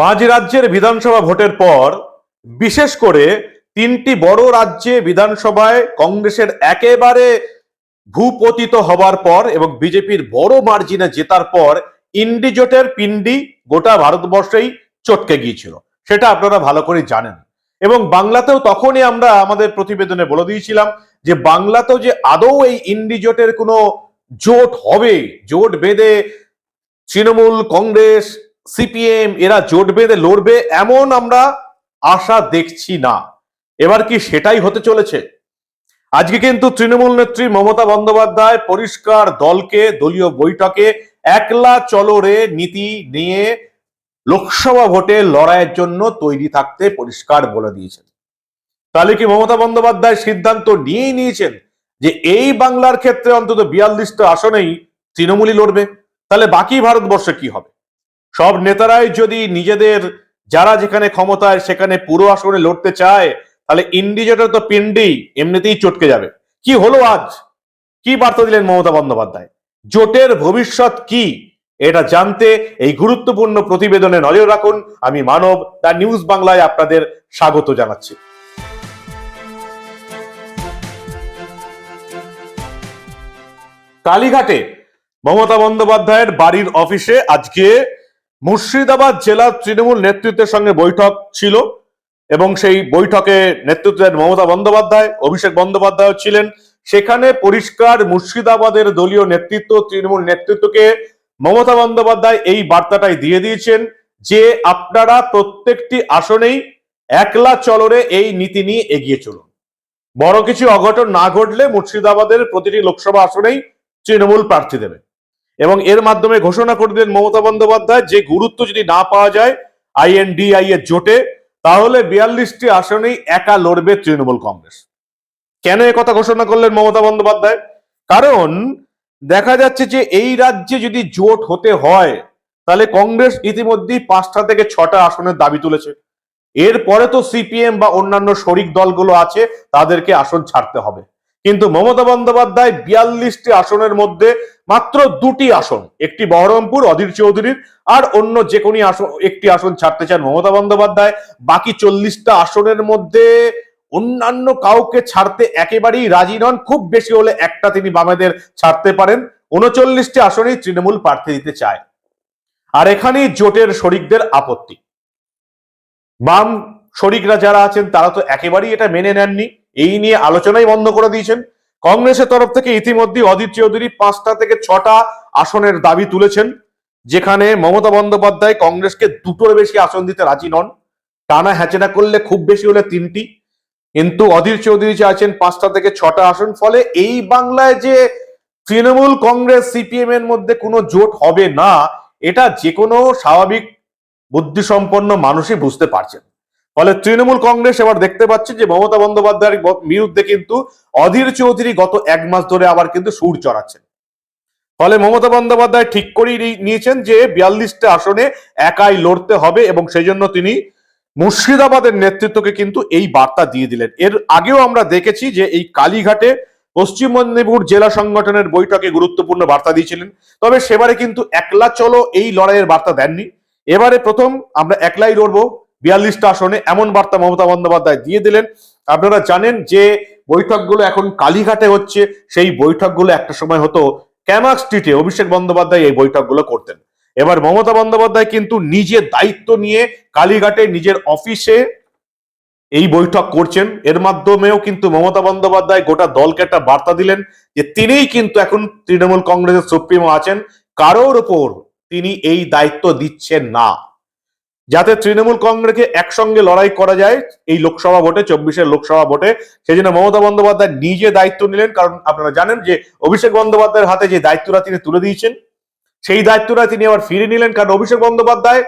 পাঁচ রাজ্যের বিধানসভা ভোটের পর বিশেষ করে তিনটি বড় রাজ্যে বিধানসভায় কংগ্রেসের একেবারে ভূপতিত হবার পর এবং বিজেপির বড় মার্জিনে জেতার পর ইন্ডিজোটের পিন্ডি গোটা ভারতবর্ষেই চটকে গিয়েছিল। সেটা আপনারা ভালো করে জানেন। এবং বাংলাতেও তখনই আমরা আমাদের প্রতিবেদনে বলে দিয়েছিলাম যে বাংলাতেও যে আদৌ এই ইন্ডিজোটের কোনো জোট হবে, জোট বেঁধে তৃণমূল, কংগ্রেস সিপিএম, এরা জোট বেঁধে লড়বে, এমন আমরা আশা দেখছি না। এবার কি সেটাই হতে চলেছে? আজকে কিন্তু তৃণমূল নেত্রী মমতা বন্দ্যোপাধ্যায় পরিষ্কার দলকে, দলীয় বৈঠকে একলা চলরে নীতি নিয়ে লোকসভা ভোটে লড়াইয়ের জন্য তৈরি থাকতে পরিষ্কার বলে দিয়েছেন। তাহলে কি মমতা বন্দ্যোপাধ্যায় সিদ্ধান্ত নিয়েই নিয়েছেন যে এই বাংলার ক্ষেত্রে অন্তত বিয়াল্লিশটা আসনেই তৃণমূলই লড়বে? তাহলে বাকি ভারতবর্ষে কি হবে? সব নেতারাই যদি নিজেদের, যারা যেখানে ক্ষমতায় সেখানে পুরো আসনে লড়তে চায়, তাহলে ইন্ডিজেটের তো পিন্ডি এমনিতেই চটকে যাবে। কি হলো আজ? কি বার্তা দিলেন মমতা বন্দ্যোপাধ্যায়? জোটের ভবিষ্যৎ কি? এটা জানতে এই গুরুত্বপূর্ণ প্রতিবেদনে নজর রাখুন। আমি মানব দ্য নিউজ বাংলায় আপনাদের স্বাগত জানাচ্ছি। কালীঘাটে মমতা বন্দ্যোপাধ্যায়ের বাড়ির অফিসে আজকে মুর্শিদাবাদ জেলার তৃণমূল নেতৃত্বের সঙ্গে বৈঠক ছিল এবং সেই বৈঠকে নেতৃত্ব দেন মমতা বন্দ্যোপাধ্যায়, অভিষেক বন্দ্যোপাধ্যায় ছিলেন। সেখানে পরিষ্কার মুর্শিদাবাদের দলীয় নেতৃত্ব, তৃণমূল নেতৃত্বকে মমতা বন্দ্যোপাধ্যায় এই বার্তাটাই দিয়ে দিয়েছেন যে আপনারা প্রত্যেকটি আসনেই একলা চলরে এই নীতি নিয়ে এগিয়ে চলুন। বড় কিছু অঘটন না ঘটলে মুর্শিদাবাদের প্রতিটি লোকসভা আসনেই তৃণমূল প্রার্থী দেবে। এবং এর মাধ্যমে ঘোষণা করে দিলেন মমতা বন্দ্যোপাধ্যায়, যে গুরুত্ব যদি না পাওয়া যায় আইএনডিআই এর জোটে, তাহলে বিয়াল্লিশটি আসনেই একা লড়বে তৃণমূল কংগ্রেস। কেন কথা ঘোষণা করলেন মমতা বন্দ্যোপাধ্যায়? কারণ দেখা যাচ্ছে যে এই রাজ্যে যদি জোট হতে হয়, তাহলে কংগ্রেস ইতিমধ্যেই পাঁচটা থেকে ছটা আসনের দাবি তুলেছে। এরপরে তো সিপিএম বা অন্যান্য শরিক দলগুলো আছে, তাদেরকে আসন ছাড়তে হবে। কিন্তু মমতা বন্দ্যোপাধ্যায় বিয়াল্লিশটি আসনের মধ্যে মাত্র দুটি আসন, একটি বহরমপুর, অধীর চৌধুরীর, আর অন্য যে কোনো আসন, একটি আসন ছাড়তে চান মমতা বন্দ্যোপাধ্যায়। বাকি চল্লিশটা আসনের মধ্যে অন্যান্য কাউকে ছাড়তে একেবারেই রাজি নন, খুব বেশি হলে একটা তিনি বামেদের ছাড়তে পারেন। উনচল্লিশটি আসনেই তৃণমূল প্রার্থী দিতে চায়। আর এখানেই জোটের শরিকদের আপত্তি। বাম শরিকরা যারা আছেন, তারা তো একেবারেই এটা মেনে নেননি। এই নিয়ে আলোচনাই বন্ধ করে দিয়েছেন। কংগ্রেসের তরফ থেকে ইতিমধ্যে অদিত চৌধুরী পাঁচটা থেকে ছটা আসনের দাবি তুলেছেন, যেখানে মমতা বন্দ্যোপাধ্যায় কংগ্রেসকে দুটোর বেশি আসন দিতে রাজি নন। টানা হ্যাচেনা করলে খুব বেশি হলে তিনটি। কিন্তু অধীর চৌধুরী চাইছেন পাঁচটা থেকে ছটা আসন, ফলে এই বাংলায় যে তৃণমূল কংগ্রেস, সিপিএম এর মধ্যে কোনো জোট হবে না, এটা যে কোনো স্বাভাবিক, বুদ্ধিসম্পন্ন মানুষই বুঝতে পারছেন। ফলে তৃণমূল কংগ্রেস এবার দেখতে পাচ্ছে যে মমতা বন্দ্যোপাধ্যায়ের বিরুদ্ধে কিন্তু অধীর চৌধুরী গত এক মাস ধরে আবার কিন্তু সুর চড়াচ্ছেন। ফলে মমতা বন্দ্যোপাধ্যায় ঠিক করেই নিয়েছেন যে বিয়াল্লিশটা আসনে একাই লড়তে হবে এবং সেই জন্য তিনি মুর্শিদাবাদের নেতৃত্বকে কিন্তু এই বার্তা দিয়ে দিলেন। এর আগেও আমরা দেখেছি যে এই কালীঘাটে পশ্চিম মেদিনীপুর জেলা সংগঠনের বৈঠকে গুরুত্বপূর্ণ বার্তা দিয়েছিলেন। তবে সেবারে কিন্তু একলা চলো এই লড়াইয়ের বার্তা দেননি। এবারে প্রথম আমরা একলাই লড়বো। বিয়াল্লিশটা আসনে এমন বার্তা মমতা বন্দ্যোপাধ্যায় দিয়ে দিলেন। আপনারা জানেন যে বৈঠকগুলো এখন কালীঘাটে হচ্ছে, সেই বৈঠকগুলো একটা সময় হতো ক্যামাক স্ট্রিটে অভিষেক বন্দ্যোপাধ্যায় এই বৈঠকগুলো করতেন। এবার মমতা বন্দ্যোপাধ্যায় কিন্তু নিজে দায়িত্ব নিয়ে কালীঘাটে নিজের অফিসে এই বৈঠক করছেন। এর মাধ্যমেও কিন্তু মমতা বন্দ্যোপাধ্যায় গোটা দলকে একটা বার্তা দিলেন যে তিনিই কিন্তু এখন তৃণমূল কংগ্রেসের সুপ্রিমো আছেন। কারোর ওপর তিনি এই দায়িত্ব দিচ্ছেন না। যাতে তৃণমূল কংগ্রেসকে একসঙ্গে লড়াই করা যায় এই লোকসভা ভোটে, চব্বিশের লোকসভা ভোটে। সেই জন্য মমতা বন্দ্যোপাধ্যায় নিজে দায়িত্ব নিলেন, কারণ আপনারা জানেন যে অভিষেক বন্দ্যোপাধ্যায়ের হাতে যে দায়িত্বটা তিনি তুলে দিয়েছেন, সেই দায়িত্বটা তিনি আবার ফিরে নিলেন। কারণ অভিষেক বন্দ্যোপাধ্যায়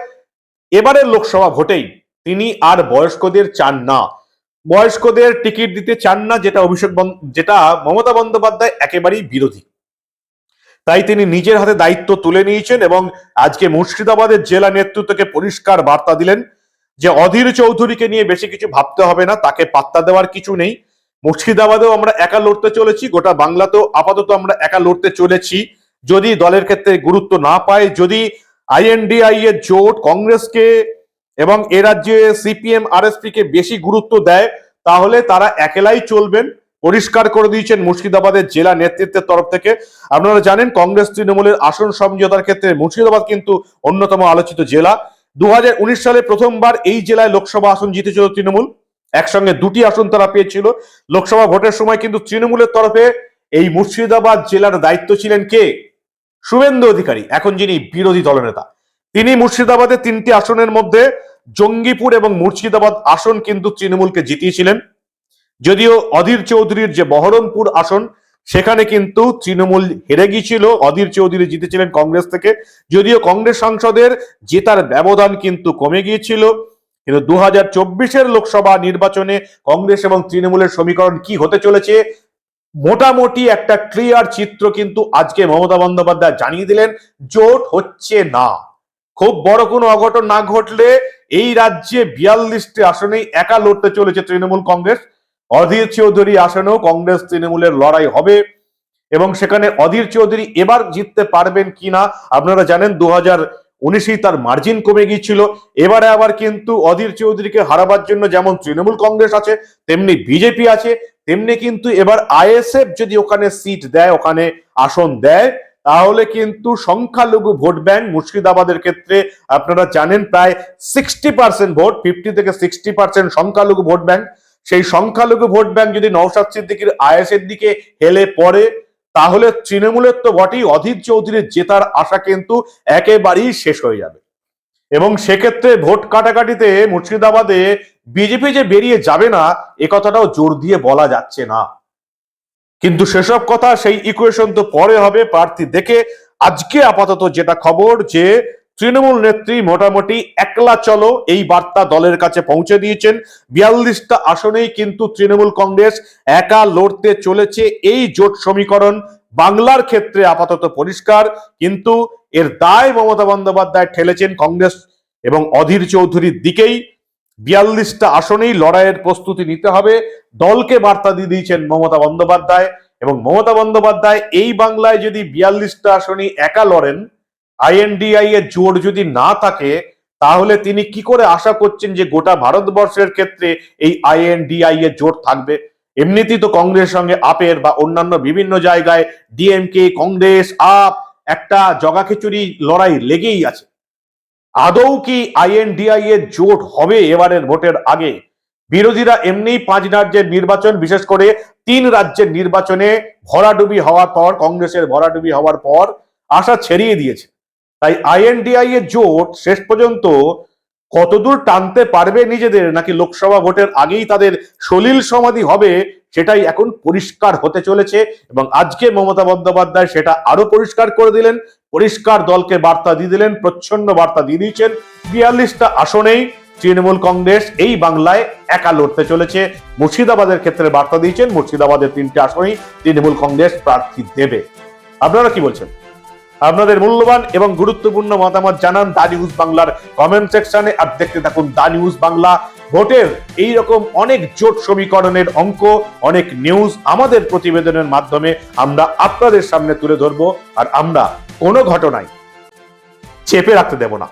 এবারের লোকসভা ভোটেই তিনি আর বয়স্কদের চান না। বয়স্কদের টিকিট দিতে চান না, যেটা অভিষেক যেটা মমতা বন্দ্যোপাধ্যায় একেবারেই বিরোধী। তাই তিনি নিজের হাতে দায়িত্ব তুলে নিয়েছেন এবং আজকে মুর্শিদাবাদের জেলা নেতৃত্বকে পরিষ্কার বার্তা দিলেন যে অধীর চৌধুরীকে নিয়ে বেশি কিছু ভাবতে হবে না, তাকে পাত্তা দেওয়ার কিছু নেই। মুর্শিদাবাদেও আমরা একা লড়তে চলেছি, গোটা বাংলাতেও আপাতত আমরা একা লড়তে চলেছি। যদি দলের ক্ষেত্রে গুরুত্ব না পায়, যদি আইএনডিআই এর জোট কংগ্রেসকে এবং এ রাজ্যে সিপিএম, আরএসপি কে বেশি গুরুত্ব দেয়, তাহলে তারা একেলাই চলবেন। পরিষ্কার করে দিয়েছেন মুর্শিদাবাদের জেলা নেতৃত্বের তরফ থেকে। আপনারা জানেন, কংগ্রেস তৃণমূলের আসন সমঝোতার ক্ষেত্রে মুর্শিদাবাদ কিন্তু অন্যতম আলোচিত জেলা। দু হাজার উনিশ সালে প্রথমবার এই জেলায় লোকসভা আসন জিতেছিল তৃণমূল। একসঙ্গে দুটি আসন তারা পেয়েছিল। লোকসভা ভোটের সময় কিন্তু তৃণমূলের তরফে এই মুর্শিদাবাদ জেলার দায়িত্ব ছিলেন কে? শুভেন্দু অধিকারী, এখন যিনি বিরোধী দলনেতা তিনি মুর্শিদাবাদের তিনটি আসনের মধ্যে জঙ্গিপুর এবং মুর্শিদাবাদ আসন কিন্তু তৃণমূলকে জিতিয়েছিলেন। যদিও অধীর চৌধুরীর যে বহরমপুর আসন, সেখানে কিন্তু তৃণমূল হেরে গিয়েছিল। অধীর চৌধুরী জিতেছিলেন কংগ্রেস থেকে। যদিও কংগ্রেস সাংসদের জেতার ব্যবধান কিন্তু কমে গিয়েছিল। কিন্তু দু হাজার চব্বিশের লোকসভা নির্বাচনে কংগ্রেস এবং তৃণমূলের সমীকরণ কি হতে চলেছে, মোটামুটি একটা ক্লিয়ার চিত্র কিন্তু আজকে মমতা বন্দ্যোপাধ্যায় জানিয়ে দিলেন, জোট হচ্ছে না। খুব বড় কোনো অঘটন না ঘটলে এই রাজ্যে বিয়াল্লিশটি আসনেই একা লড়তে চলেছে তৃণমূল কংগ্রেস। অধীর চৌধুরী আসনেও কংগ্রেস তৃণমূলের লড়াই হবে এবং সেখানে অধীর চৌধুরী এবার জিততে পারবেন কিনা আপনারা জানেন দু হাজার উনিশেই তার মার্জিন কমে গিয়েছিল। এবারে আবার কিন্তু অধীর চৌধুরীকে হারাবার জন্য যেমন তৃণমূল কংগ্রেস আছে, তেমনি বিজেপি আছে, তেমনি কিন্তু এবার আইএসএফ যদি ওখানে সিট দেয়, ওখানে আসন দেয়, তাহলে কিন্তু সংখ্যালঘু ভোট ব্যাংক মুর্শিদাবাদের ক্ষেত্রে আপনারা জানেন প্রায় সিক্সটি পার্সেন্ট ভোট ফিফটি থেকে সিক্সটি পার্সেন্ট সংখ্যালঘু ভোট ব্যাংক। সেই সংখ্যালঘু ভোট ব্যাংক যদি নওশাদ সিদ্দিকির আইএসের দিকে হেলে পড়ে, তাহলে তৃণমূলের তো বটেই অধীর চৌধুরীর জেতার আশা কিন্তু একেবারেই শেষ হয়ে যাবে। এবং সেক্ষেত্রে ভোট কাটাকাটিতে মুর্শিদাবাদে বিজেপি যে বেরিয়ে যাবে না, এ কথাটাও জোর দিয়ে বলা যাচ্ছে না। কিন্তু সেসব কথা সেই ইকুয়েশন তো পরে হবে, প্রার্থী দেখে আজকে আপাতত যেটা খবর যে তৃণমূল নেত্রী মোটামুটি একলা চলো এই বার্তা দলের কাছে পৌঁছে দিয়েছেন। বিয়াল্লিশটা আসনেই কিন্তু তৃণমূল কংগ্রেস একা লড়তে চলেছে এই জোট সমীকরণ। বাংলার ক্ষেত্রে আপাতত পরিষ্কার, কিন্তু এর দায় মমতা বন্দ্যোপাধ্যায় ঠেলেছেন কংগ্রেস এবং অধীর চৌধুরীর দিকেই। বিয়াল্লিশটা আসনেই লড়াইয়ের প্রস্তুতি নিতে হবে। দলকে বার্তা দিয়ে দিয়েছেন মমতা বন্দ্যোপাধ্যায় এবং মমতা বন্দ্যোপাধ্যায় এই বাংলায় যদি বিয়াল্লিশটা আসনই একা লড়েন আইএনডিআই এর জোর যদি না থাকে, তাহলে তিনি কি করে আশা করছেন যে গোটা ভারতবর্ষের ক্ষেত্রে এই আইএনডিআই এর জোট থাকবে? এমনিতেই তো কংগ্রেসের সঙ্গে আপের বা অন্যান্য বিভিন্ন জায়গায় ডিএমকে কংগ্রেস, আপ একটা জগাখিচুড়ি লড়াই লেগেই আছে। আদৌ কি আইএনডিআই এর জোট হবে এবারের ভোটের আগে? বিরোধীরা এমনিই পাঁচ রাজ্যের নির্বাচন, বিশেষ করে তিন রাজ্যের নির্বাচনে ভরাডুবি হওয়ার পর, কংগ্রেসের ভরাডুবি হওয়ার পর আশা ছেড়িয়ে দিয়েছে। তাই আইএনডিআই এর জোট শেষ পর্যন্ত কতদূর টানতে পারবে নিজেদের নাকি লোকসভা ভোটের আগেই তাদের সলিল সমাধি হবে, সেটাই এখন পরিষ্কার হতে চলেছে এবং আজকে মমতা বন্দ্যোপাধ্যায় সেটা আরও পরিষ্কার করে দিলেন, পরিষ্কার দলকে বার্তা দিয়ে দিলেন, প্রচ্ছন্ন বার্তা দিয়ে দিয়েছেন। বিয়াল্লিশটা আসনেই তৃণমূল কংগ্রেস এই বাংলায় একা লড়তে চলেছে। মুর্শিদাবাদের ক্ষেত্রে বার্তা দিয়েছেন, মুর্শিদাবাদের তিনটি আসনেই তৃণমূল কংগ্রেস প্রার্থী দেবে। আপনারা কি বলছেন? আপনাদের মূল্যবান এবং গুরুত্বপূর্ণ মতামত জানান দা নিউজ বাংলার কমেন্ট সেকশনে আর দেখতে থাকুন দা নিউজ বাংলা। ভোটের এই রকম অনেক জোট সমীকরণের অঙ্ক, অনেক নিউজ আমাদের প্রতিবেদনের মাধ্যমে আমরা আপনাদের সামনে তুলে ধরবো। আর আমরা কোনো ঘটনায় চেপে রাখতে দেব না।